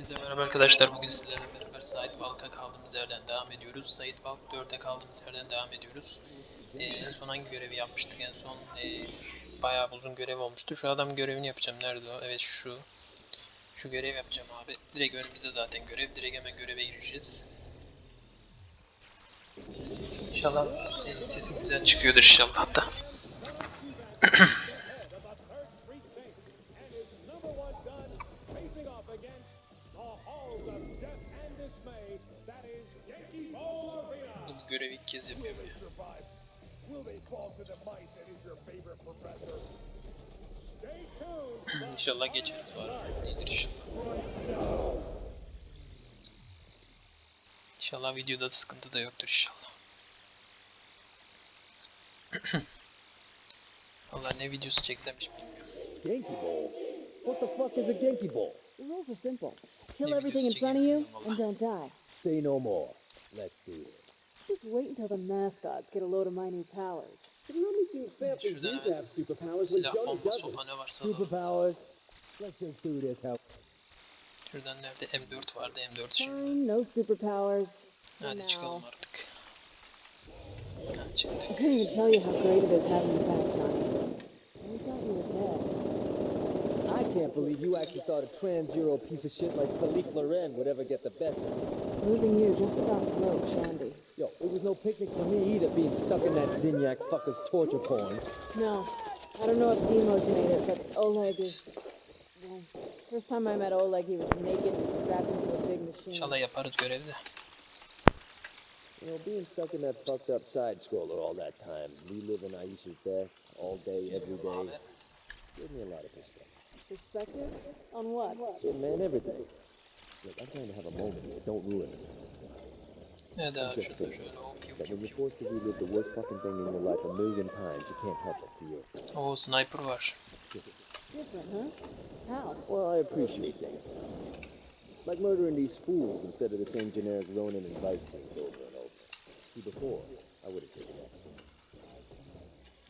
Hepinize merhaba arkadaşlar. Bugün sizlerle beraber Said Balk'a kaldığımız yerden devam ediyoruz. Said Balk 4'e kaldığımız yerden devam ediyoruz. Ee, en son hangi görevi yapmıştık? En son ee, bayağı uzun görev olmuştu. Şu adam görevini yapacağım. Nerede o? Evet şu. Şu görev yapacağım abi. Direkt önümüzde zaten görev. Direkt hemen göreve gireceğiz. İnşallah sesim güzel çıkıyordur inşallah da. İnşallah geçeriz bari. İyidir inşallah. İnşallah videoda da sıkıntı da yoktur inşallah. Allah ne videosu çeksem hiç bilmiyorum. Genki Bowl? What the fuck is a Genki Bowl? The rules are simple. Kill Yeah, everything in because front of you chicken- and don't die. Say no more. Let's do this. Just wait until the mascots get a load of my new powers. It would only seem fair for Şuradan you to hemen have superpowers when silah Johnny bomba doesn't. sopa ne varsa alalım. Superpowers? Let's just do this how Şuradan nerede M4 vardı M4 şimdi. Fine, no superpowers. For Hadi çıkalım artık. Ha, çıktık. I couldn't even tell you how great it is having you back, Johnny. We thought you were dead. I can't believe you actually thought a trans-Euro piece of shit like Philippe Loren would ever get the best of me. Losing you just about broke Shandy. Yo, it was no picnic for me either being stuck in that Zinyak fucker's torture porn. No, I don't know if Zemo's made it, but Oleg is. Well, first time I met Oleg, he was naked and strapped into a big machine. İnşallah yaparız görevi de. You know, being stuck in that fucked up side scroller all that time, reliving Aisha's death all day, every day, Abi. gave me a lot of perspective. Perspective? On what? Shit, man, everything. Look, I'm trying to have a moment here. Don't ruin it. Ne daha Just şurada saying. şöyle hop That when you're forced to relive the worst fucking thing in your life a million times, you can't help but feel. Oo sniper var. Different, huh? How? Well, I appreciate things now. Like murdering these fools instead of the same generic Ronin and Vice things over and over. See, before, I would have taken that.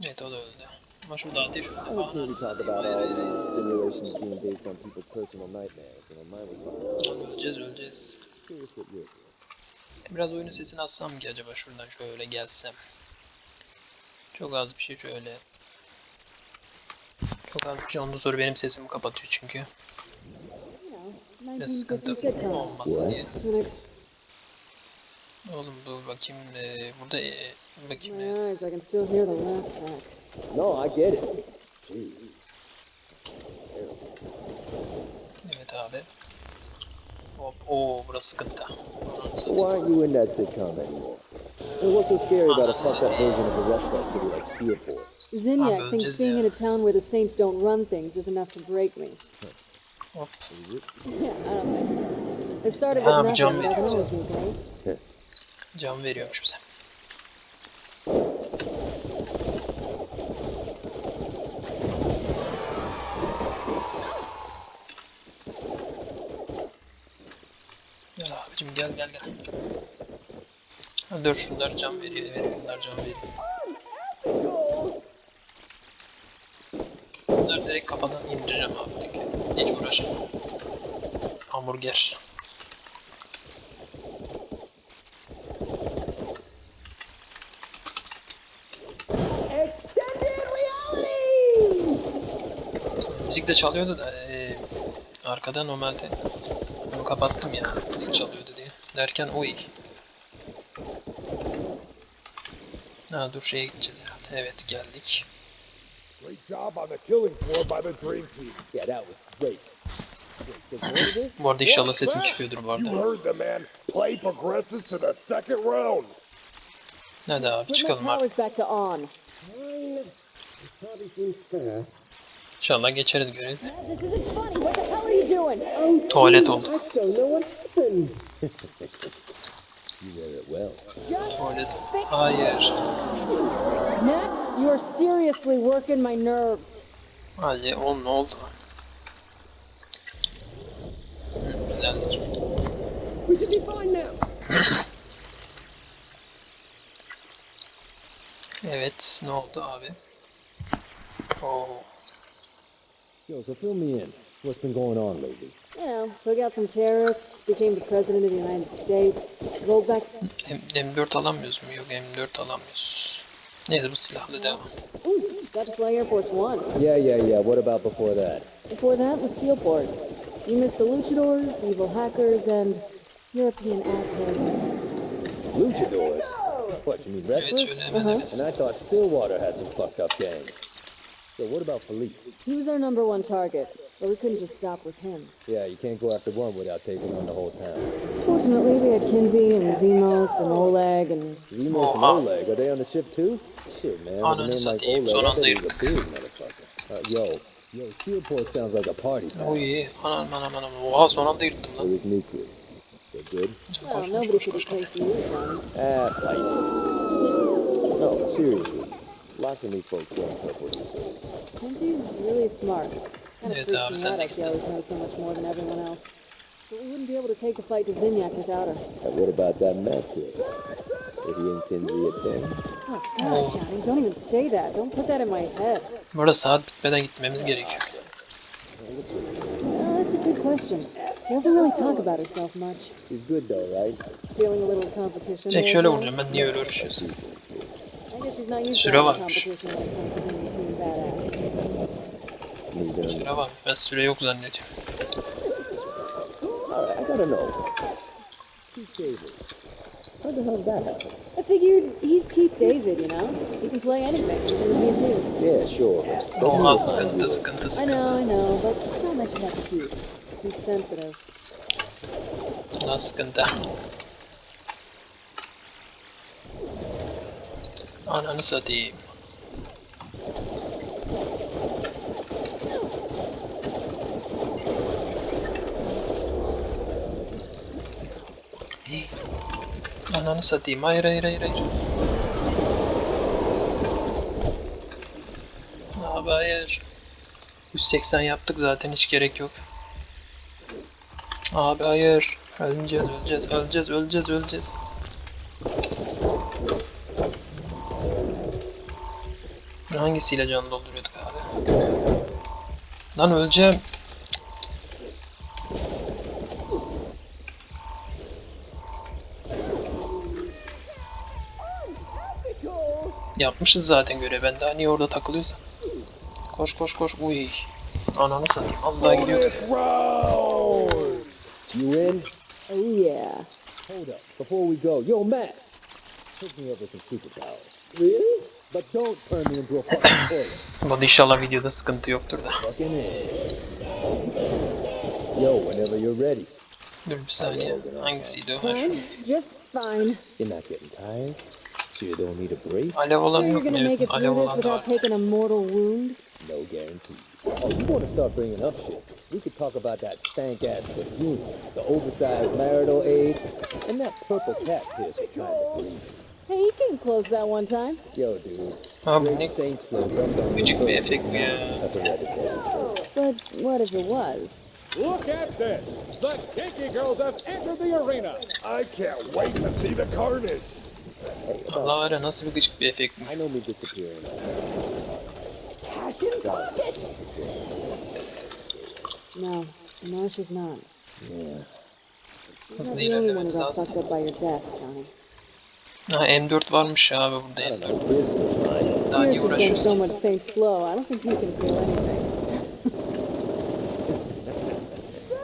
Evet o da öldü. Ama şurada ateş öldü I would clearly talk about all these simulations being based on people's personal nightmares. You know, mine was fucking Öleceğiz öleceğiz. curious what yours was. Biraz oyunun sesini açsam ki acaba şuradan şöyle gelsem. Çok az bir şey şöyle. Bir şey ondan sonra benim sesimi kapatıyor çünkü. Biraz 1950 sıkıntı olmasın diye. Oğlum bu bakayım e, burada e, bakayım e, eyes, I can still hear the laugh track. No, I get it. Evet abi. Hop oo burası sıkıntı. Why aren't you in that sitcom anymore? And what's so scary about a fucked up version of a belt city like Steelport? Zinyak Ah, thinks being in a town where the saints don't run things is enough to break me. Hop. Yeah, I don't think so. It started Ah, with cam nothing, but I can veriyor. always repay. Can veriyormuş bize. Gel abicim gel gel gel. Ha, dur şunlar can veriyor, veriyor bunlar can veriyor. Direkt kafadan indireceğim abi. Hiç uğraşamam. Hamburger. Müzik de çalıyordu da eee arkada normalde bunu kapattım ya müzik çalıyordu diye. Derken o iyi. Ha dur şeye gideceğiz herhalde. Evet geldik. Great job on the killing floor by the Dream Team. Yeah, that was great. Bu arada inşallah sesim çıkıyordur bu You arada. heard the man. Play progresses to the second round. Hadi abi çıkalım artık. powers back to on. Fine. It probably seems fair. İnşallah geçeriz görevi. You? Oh, Tuvalet gee, olduk. I don't know what happened. you wear it well. Just Tuvalet. fix Hayır. Matt, you're seriously working my nerves. Hadi oğlum ne oldu? Hı, We should be fine now. Evet ne oldu abi? Oo. Yo, so fill me in. What's been going on lately? You know, took out some terrorists, became the president of the United States, rolled back. M- M4 alamıyoruz mu? Yok M4 alamıyoruz. Neyse bu silahla devam. Ooh, got to fly Air Force One. Yeah, yeah, yeah. What about before that? Before that was Steelport. You missed the luchadors, evil hackers, and European assholes in wetsuits. Luchadors? What, you mean wrestlers? öyle hemen evet. And I thought Stillwater had some fucked up gangs. So what about Philippe? He was our number one target, but we couldn't just stop with him. Yeah, you can't go after one without taking on the whole town. Fortunately, we had Kinsey and Zemos and Oleg and Zemo and Oleg, are they on the ship too? Shit, man. With a Ananı name like satayım, Oleg, son I thought anda he was a yırttık. big motherfucker. Uh, yo, yo, Steelport sounds like a party town. Oy anam anam anam. Oha son anda yırttım It lan. was nuclear. They're good? well, nobody could replace you, Johnny. Ah, like. No, seriously. Lots of new folks wearing purple these days. Kinsey's really smart. Kind of Evet freaks me out de how she always knows so much more than everyone else. But we wouldn't be able to take the fight to Zinyak without her. But what about that meth kid? Did he and Kinsey a thing? Oh, God, oh. Johnny, don't even say that. Don't put that in my head. Bu arada saat bitmeden gitmemiz gerekiyor. Well, that's a good question. She doesn't really talk about herself much. She's good though, right? Feeling a little competition Tek there, şöyle Johnny? vuracağım ben niye öyle uğraşıyorsun? She seems good. I guess she's not used to Süre having varmış. competition when it comes to being team badass. I. Süre var. Ben süre yok zannediyorum. Alright, I gotta know. Keith David. How the hell did that happen? I figured he's Keith David, you know? He can play anything. Never seen him. Yeah, sure, but but Oha you sıkıntı sıkıntı I sıkıntı. know, I know, but don't mention that to Keith. He's sensitive. Daha sıkıntı. Ananı satayım. Ananı satayım. Hayır hayır hayır hayır. Abi hayır. 180 yaptık zaten hiç gerek yok. Abi hayır. Öleceğiz, öleceğiz, öleceğiz, öleceğiz, öleceğiz. Hangisiyle can dolduruyorduk abi? Lan öleceğim. Yapmışız zaten görev. Ben daha niye orada takılıyorsam. Koş koş koş. Uy. Ananı satayım. Az daha gidiyor. round! You in? Oh, yeah. Hold up. Before we go, yo, Matt! Hook me up with some superpowers. Really? But don't turn me into a fucking toilet. Bu inşallah videoda sıkıntı yoktur da. Fucking in. Yo, whenever you're ready. Dur bir saniye. Hangisiydi o? Ha, şu. Just fine. You're not getting tired? So you don't need a break? Alev olan Sure you're gonna make it through this olan da var. without taking a mortal wound? No guarantees. Oh, you want to start bringing up shit? We could talk about that stank ass perfume, the oversized marital age, and that purple cat piercer trying to breathe. Hey, you came close that one time. Yo, dude. Abi Great ne Saints Flow dumped on me gıcık bir first. efekt ya. A red estate. But what if it was? Look at this! The Kinky Girls have entered the arena! I can't wait to see the carnage. Allah var ya nasıl bir gıcık bir efekt bu. I know me disappearing. No, no, she's not. Yeah. She's not the only one who got fucked up by your death, Johnny. Ha M4 varmış ya abi burada I don't M4. know. This is fine. Daha has gained so much Saints Flow, I don't think he can feel anything.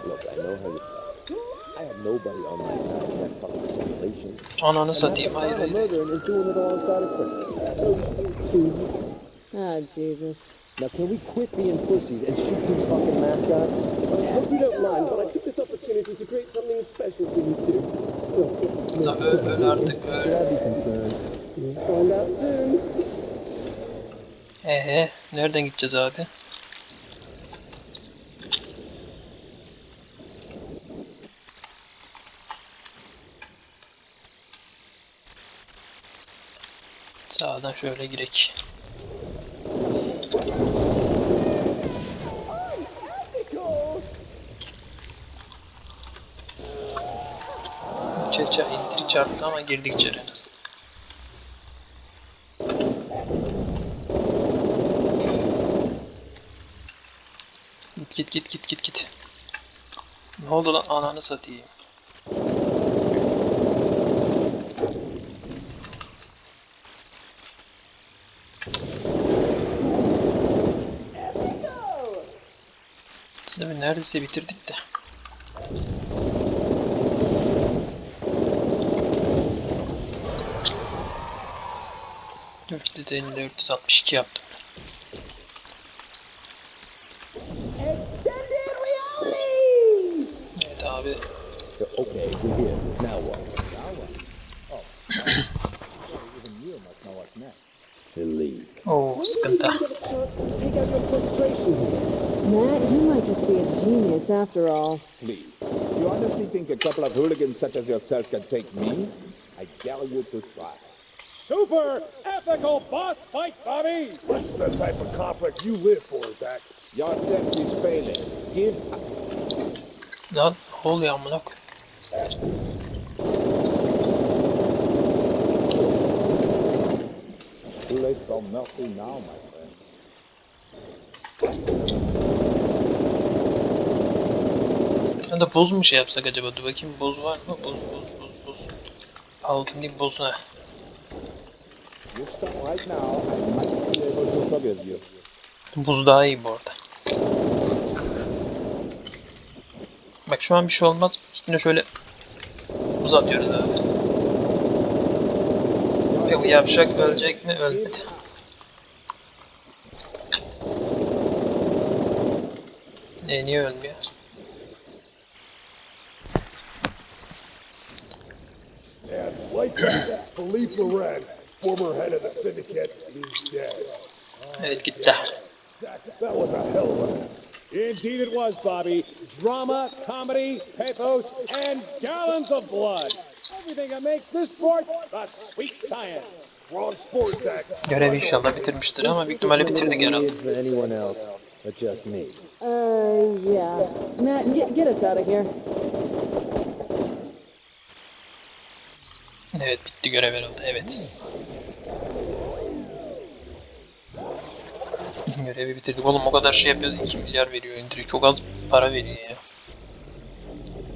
Look, I know how you feel. Nobody on my side in that fucking simulation. Ananı satayım the hayır time I'm hayır. murdering is doing it alongside a friend. Oh, Susan. Oh, Jesus. Now, can we quit being pussies and shoot these fucking mascots? I hope you don't mind, but I took this opportunity to create something special for you two. La öl öl artık öl. Should I be concerned? Find out soon. Ehe nereden gideceğiz abi? Sağdan şöyle girek. Çeçe indir çarptı ama girdik içeri en azından. Git git git git git. Ne oldu lan ananı satayım. Neredeyse bitirdik de. 450 462 yaptım. Extended reality! Evet abi Okay, we're here. Now what? Now what? Oh, even you must know what's next. Philippe. o sıkıntı. You get a chance to take out your frustration here. Matt, you might just be a genius after all. Please. You honestly think a couple of hooligans such as yourself can take me? I dare you to try. Super ethical boss fight, Bobby! This is the type of conflict you live for, Zach. Your attempt is failing. Give up. Lan ne oluyor amına? Too late for mercy now, my Ya da boz mu şey yapsak acaba? Dur bakayım boz var mı? Boz boz boz boz. Altın değil boz ne? You stop right now, I might be able to forgive you. Buz daha iyi bu arada. Bak şu an bir şey olmaz. Üstüne şöyle buz atıyoruz abi. Bu yavşak ölecek mi? Ölmedi. E niye ölmüyor? And like that, Philippe Loren, former head of the syndicate, is dead. Evet gitti. Zach, that was a hell of a match. Indeed, it was, Bobby. Drama, comedy, pathos, and gallons of blood. Everything that makes this sport a sweet science. Wrong sport, Zach. Görev inşallah bitirmiştir ama büyük ihtimalle bitirdik herhalde. For anyone else, but just me. Uh, yeah. Matt, get, get us out of here. Evet bitti görev herhalde. Evet. Görevi bitirdik. Oğlum o kadar şey yapıyoruz. 2 milyar veriyor indiriyor. Çok az para veriyor ya.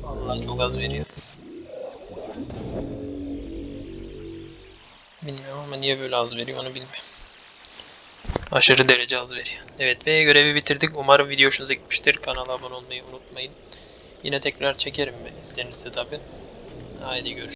Vallahi çok az veriyor. Bilmiyorum ama niye böyle az veriyor onu bilmiyorum. Aşırı derece az veriyor. Evet ve görevi bitirdik. Umarım video hoşunuza gitmiştir. Kanala abone olmayı unutmayın. Yine tekrar çekerim izlenirse tabi. Haydi görüşürüz.